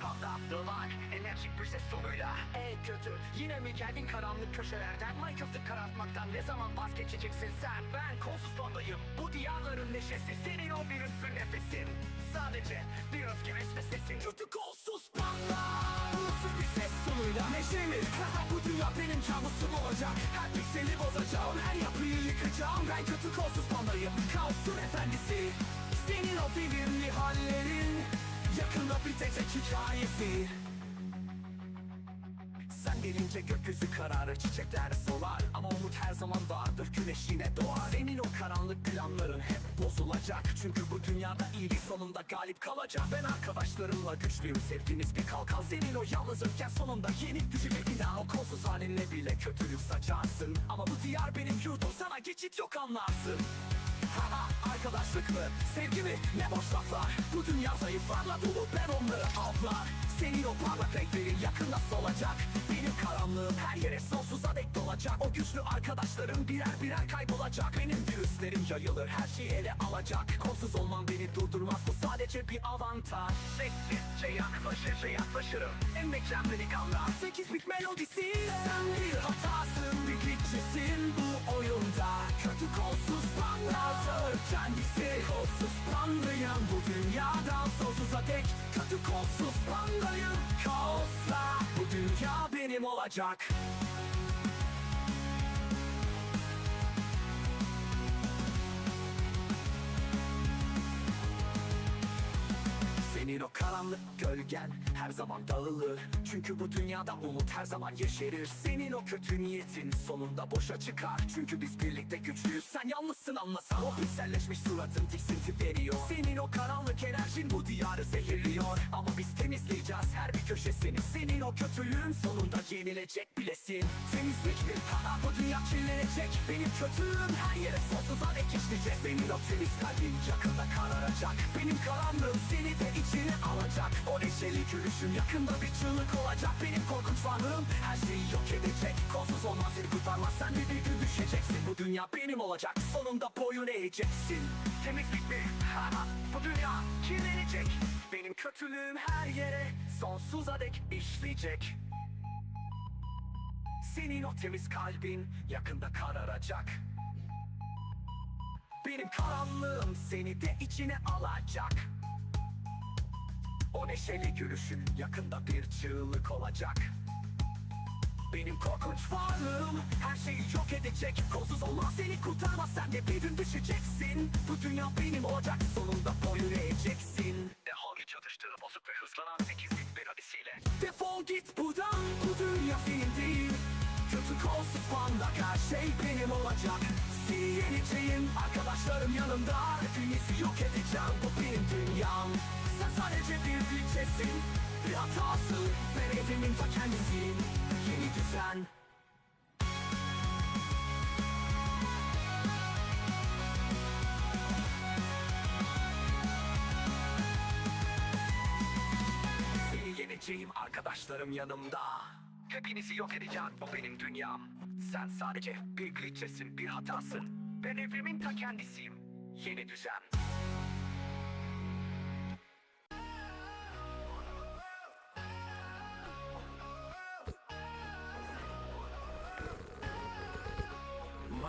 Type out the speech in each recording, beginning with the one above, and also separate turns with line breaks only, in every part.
Panda Dolar enerjik bir ses sonuyla. Ey kötü yine mi geldin karanlık köşelerden? Minecraft'ı karartmaktan ne zaman vazgeçeceksin sen? Ben kolsuz pandayım bu diyarların neşesi. Senin o virüsün nefesin. Sadece bir öfke ve sesin. Kötü kolsuz panda Uğursuz bir ses sonuyla. Neşeli bu dünya benim kabusum olacak. Her pikseli bozacağım her yapıyı yıkacağım. Ben kötü kolsuz pandayım Kaosun efendisi. Senin o devirli hallerin Yakında bitecek hikayesi. Sen gelince gökyüzü kararır çiçekler solar. Ama umut her zaman vardır güneş yine doğar. Senin o karanlık planların hep bozulacak. Çünkü bu dünyada iyilik sonunda galip kalacak. Ben arkadaşlarımla güçlüyüm sevdiğiniz bir kalkan. Senin o yalnız öfken sonunda yenik düşecek daha o kolsuz halinle bile kötülük saçarsın. Ama bu diyar benim yurdum sana geçit yok anlarsın. Haha arkadaşlık mı? Sevgi mi? Ne boş laflar. Bu dünya zayıflarla dolu ben onları avlar. Senin o parlak renklerin yakında solacak. Benim karanlığım her yere sonsuza dek dolacak. O güçlü arkadaşlarım birer birer kaybolacak. Benim virüslerim yayılır her şeyi ele alacak. Kolsuz olman beni durdurmaz bu sadece bir avantaj. Sessizce yaklaşır yaklaşırım. En beklenmedik anlar Sekiz bit melodisi. Sen bir hatasın bir glitch'sin bu oyunda Kötü kolsuz panda Sağır kendisi. Kolsuz pandayım bu dünyadan sonsuza dek. Kötü kolsuz pandayım Kaosla bu dünya benim olacak o karanlık gölgen her zaman dağılır. Çünkü bu dünyada umut her zaman yeşerir. Senin o kötü niyetin sonunda boşa çıkar. Çünkü biz birlikte güçlüyüz. Sen yalnızsın anlasan. O pikselleşmiş suratın tiksinti veriyor. Senin o karanlık enerjin bu diyarı zehirliyor. Ama biz temizleyeceğiz her bir köşesini. Senin o kötülüğün sonunda yenilecek bilesin. Temizlik mi? Ha, bu dünya kirlenecek. Benim kötülüğüm her yere sonsuza dek işleyecek. Senin o temiz kalbin yakında kararacak. Benim karanlığım seni de içine alacak O neşeli gülüşün yakında bir çığlık olacak Benim korkunç varlığım. Her şeyi yok edecek Kolsuz olmaz seni kurtarmaz. Sen de bir gün düşeceksin. Bu dünya benim olacak. Sonunda boyun eğeceksin. Temizlik mi? Bu dünya kirlenecek. Benim kötülüğüm her yere sonsuza dek işleyecek. Senin o temiz kalbin yakında kararacak. Benim karanlığım seni de içine alacak O neşeli gülüşün yakında bir çığlık olacak. Benim korkunç varlığım her şeyi yok edecek. Kolsuz olmaz seni kurtarmaz sen de bir gün düşeceksin. Bu dünya benim olacak sonunda boyun eğeceksin. Defol çatıştığı bozuk ve hızlanan 8 bit bir hadisiyle Defol git buradan bu dünya senin değil kolsuz her şey benim olacak. Yeneceğim arkadaşlarım yanımda. Hepinizi yok edeceğim bu benim dünyam. Sen sadece bir bütçesin bir hatası. Ben evimin ta kendisiyim. Yeni düzen. Seni yeneceğim arkadaşlarım yanımda Hepinizi yok edeceğim. Bu benim dünyam. Sen sadece bir glitch'esin bir hatasın. Ben evrimin ta kendisiyim. Yeni düzen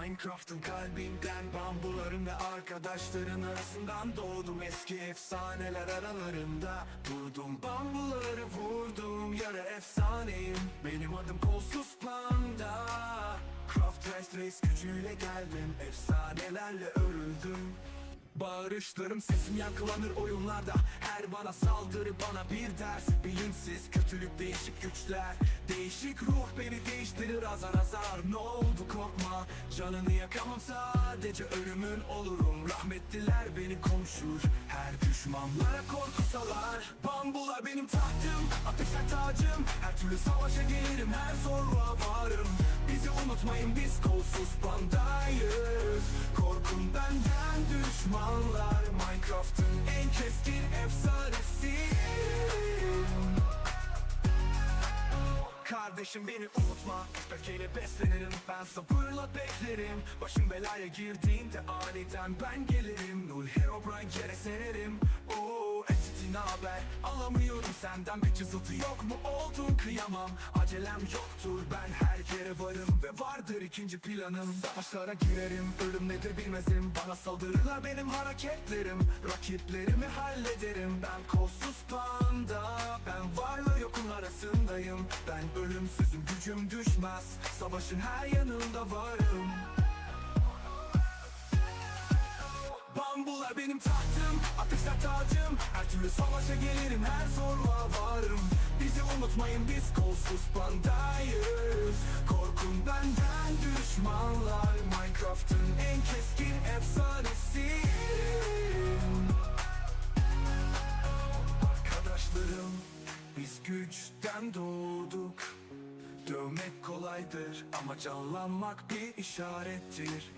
Minecraft'ın kalbinden bambuların ve arkadaşların arasından doğdum eski efsaneler aralarında. Vurdum bambuları vurdum yarı efsaneyim. Benim adım kolsuz panda. Craft Race Race gücüyle geldim efsanelerle örüldüm Bağırışlarım sesim yankılanır oyunlarda. Her bana saldırı bana bir ders. Bilinçsiz kötülük değişik güçler. Değişik ruh beni değiştirir azar azar. Ne oldu korkma. Canını yakamam sadece ölümün olurum. Rahmetliler beni konuşur. Her düşmanlara korku salar Bambular benim tahtım ateşler tacım. Her türlü savaşa gelirim her zorluğa varım Kardeşim beni unutma. Öfkeyle beslenirim ben sabırla beklerim. Başım belaya girdiğinde aniden ben gelirim. Null Herobrine yere sererim Oo, Entity naber alamıyorum
senden bir cızıltı yok mu? Oldun kıyamam. Acelem yoktur ben her yere varım Ve vardır ikinci planım. Savaşlara girerim ölüm nedir bilmezim Bana saldırırlar benim hareketlerim. Rakiplerimi hallederim. Ben kolsuz panda Ben varla yokun arasındayım. Ben ölümsüzüm gücüm düşmez. Savaşın her yanında varım benim tahtım, ateşler tacım Her türlü savaşa gelirim, her zorluğa varım Bizi unutmayın biz kolsuz pandayız. Korkun benden düşmanlar Minecraft'ın en keskin efsanesiyim Arkadaşlarım, biz güçten doğduk Dövmek kolaydır ama canlanmak bir işarettir.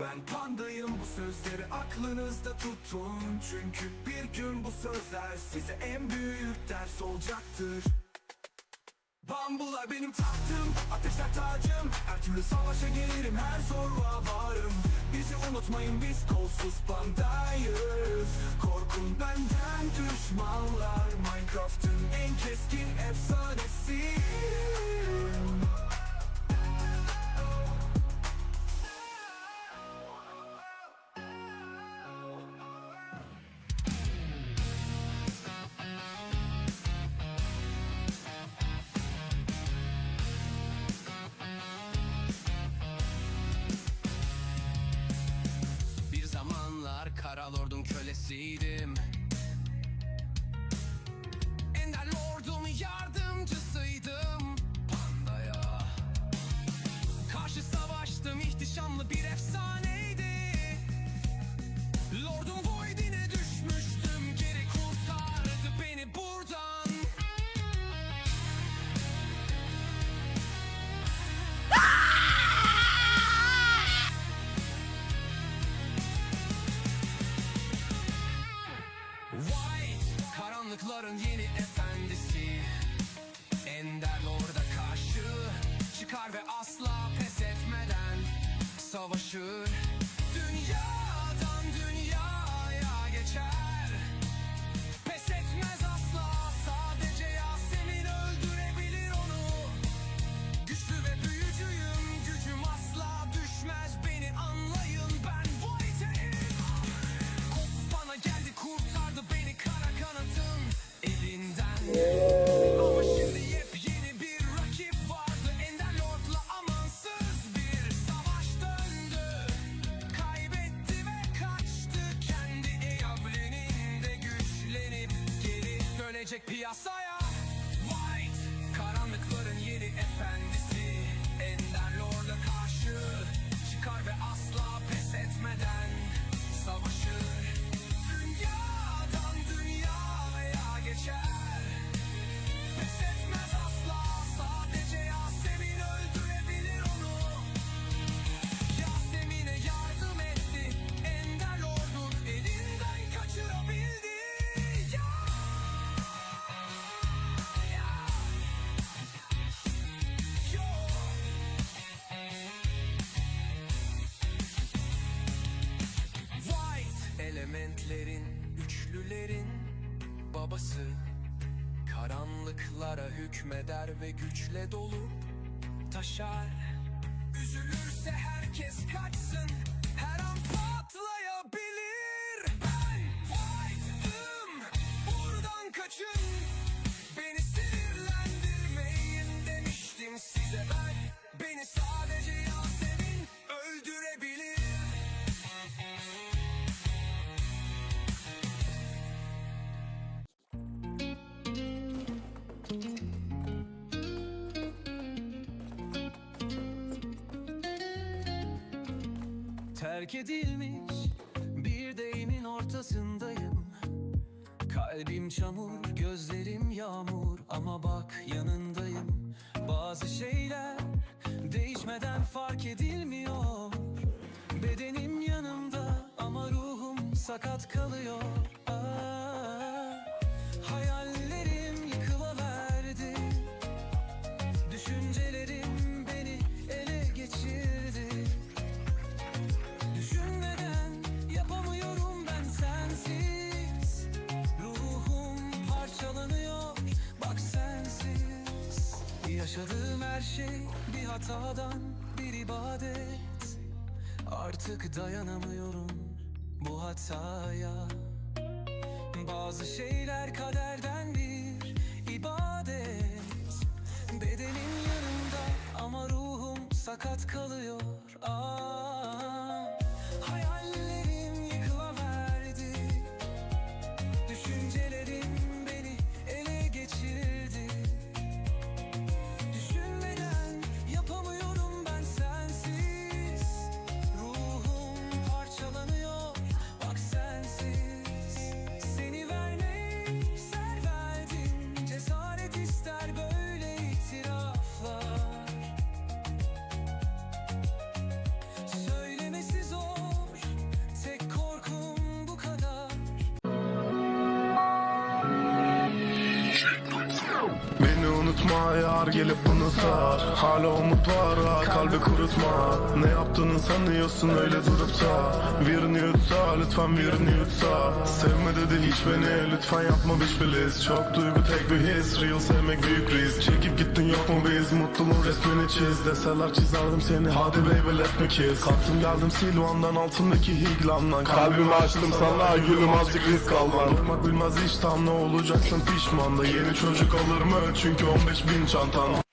Ben pandayım bu sözleri aklınızda tutun. Çünkü bir gün bu sözler size en büyük ders olacaktır. Bambular benim tahtım, ateşler tacım. Her türlü savaşa gelirim, her zorluğa varım. Bizi unutmayın biz kolsuz pandayız. Korkun benden düşmanlar Minecraft'ın en keskin efsanesiyim
succeeded Savaşır Dünyadan dünyaya geçer. Pes etmez asla Sadece Yasemin öldürebilir onu. Güçlü ve büyücüyüm Gücüm asla düşmez. Beni anlayın ben White'im Kos bana geldi kurtardı beni kara kanatın elinden gelecek piyasaya Elementlerin, üçlülerin babası. Karanlıklara hükmeder ve güçle dolup taşar. Üzülürse herkes kaçsın. Her an patlayabilir. Ben White'ım buradan kaçın. Beni sinirlendirmeyin demiştim size ben. Beni sadece
Terk edilmiş. Bir deyimin ortasındayım. Kalbim çamur, gözlerim yağmur. Ama bak yanındayım. Bazı şeyler değişmeden fark edilmiyor. Bedenim yanımda
hatadan bir ibadet. Artık dayanamıyorum bu hataya. Bazı şeyler kaderden bir ibadet. Bedenim yanımda ama ruhum sakat kalıyor. Aa,
unutma yar gelip bunu sar. Hala umut var ha, kalbi kurutma. Ne yaptığını sanıyorsun öyle durup da Birini yutsa lütfen birini yutsa. Sevme dedi hiç beni lütfen yapma biş filiz Çok duygu tek bir his real sevmek büyük risk. Çekip gittin yok mu biz? Mutluluğun resmini çiz. Deseler çizerdim seni hadi baby let me kiss. Kalktım geldim Silvan'dan altındaki higlamdan. Kalbimi açtım sana gülüm azıcık risk alman Durmak bilmez hiç tam ne olacaksın pişman da. Yeni çocuk alır mı? Çünkü 15 bin çantan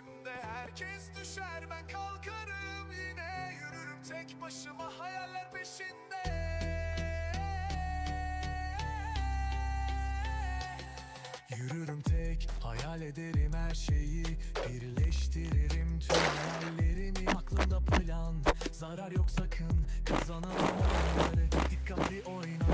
İçimde herkes düşer ben kalkarım yine Yürürüm tek başıma hayaller peşinde. Yürürüm tek hayal ederim her şeyi Birleştiririm tüm hayallerimi. Aklımda plan zarar yok sakın Kazanamam onları. Dikkatli oynayarak